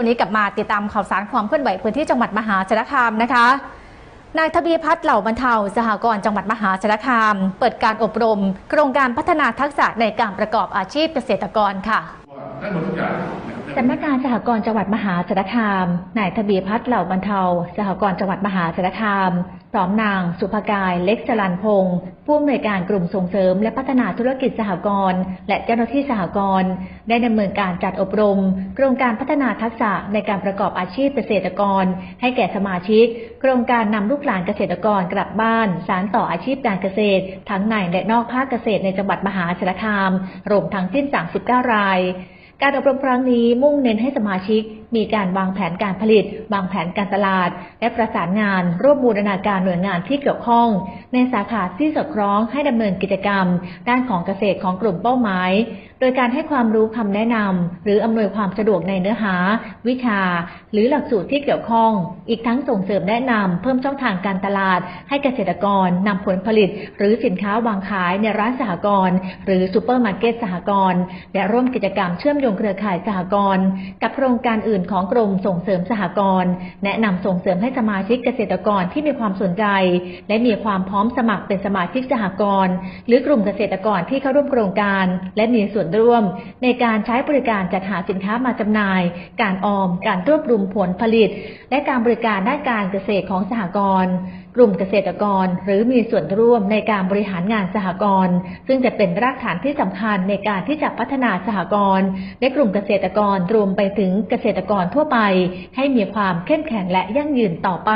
วันนี้กลับมาติดตามข่าวสารความเคลื่อนไหวพื้นที่จังหวัดมหาสารคามนะคะ นายทวีพัฒน์เหล่าบรรเทาสหกรณ์จังหวัดมหาสารคาม เปิดการอบรม โครงการพัฒนาทักษะในการประกอบอาชีพเกษตรกรค่ะ สำนักงานสหกรณ์จังหวัดมหาสารคาม นายทบีพัฒน์เหล่าบรรเทา สหกรณ์จังหวัดมหาสารคาม พร้อมนาง สุภกาย เล็กจรันพงศ์ผู้อำนวยการกลุ่มส่งเสริม และพัฒนาธุรกิจสหกรณ์และเจ้าหน้าที่สหกรณ์ได้ดำเนินการจัดอบรม โครงการพัฒนาทักษะในการประกอบอาชีพเกษตรกร ให้แก่สมาชิก โครงการนำลูกหลานเกษตรกรกลับบ้าน สารต่ออาชีพการเกษตร ทั้งในและนอกภาคเกษตรในจังหวัดมหาสารคาม รวมทั้งสิ้น 39 ราย การอบรมครั้งนี้มุ่งเน้นให้สมาชิกมีการวางแผนการผลิต วางแผนการตลาด และประสานงาน ร่วมบูรณาการหน่วยงานที่เกี่ยวข้อง ในสาขาที่สอดคล้องให้ดำเนินกิจกรรม ด้านของเกษตรของกลุ่มเป้าหมาย โดยการให้ความรู้คำแนะนำหรืออำนวยความสะดวกในเนื้อหา วิชา หรือหลักสูตรที่เกี่ยวข้อง อีกทั้งส่งเสริมแนะนำเพิ่มช่องทางการตลาด ให้เกษตรกรนำผลผลิต หรือสินค้าวางขายในร้านสหกรณ์หรือซูเปอร์มาร์เก็ตสหกรณ์และร่วมกิจกรรมเชื่อมโยงเครือข่ายสหกรณ์กับโครงการอื่นของกรมส่งเสริมสหกรณ์แนะนำส่งเสริมให้สมาชิกเกษตรกรที่มีความสนใจ และมีความพร้อมสมัครเป็นสมาชิกสหกรณ์หรือกลุ่มเกษตรกรที่เข้าร่วมโครงการ และมีส่วนร่วม ในการใช้บริการจัดหาสินค้ามาจำหน่าย การออม การรวบรวมผลผลิต และการบริการด้านการเกษตรของสหกรณ์ ลุ่มเกษตรกร หรือมีส่วนร่วมในการบริหารงานสหกรณ์ซึ่งจะเป็นรากฐานที่สำคัญในการที่จะพัฒนาสหกรณ์และกลุ่มเกษตรกรรวมไปถึงเกษตรกรทั่วไป ให้มีความเข้มแข็งและยั่งยืนต่อไป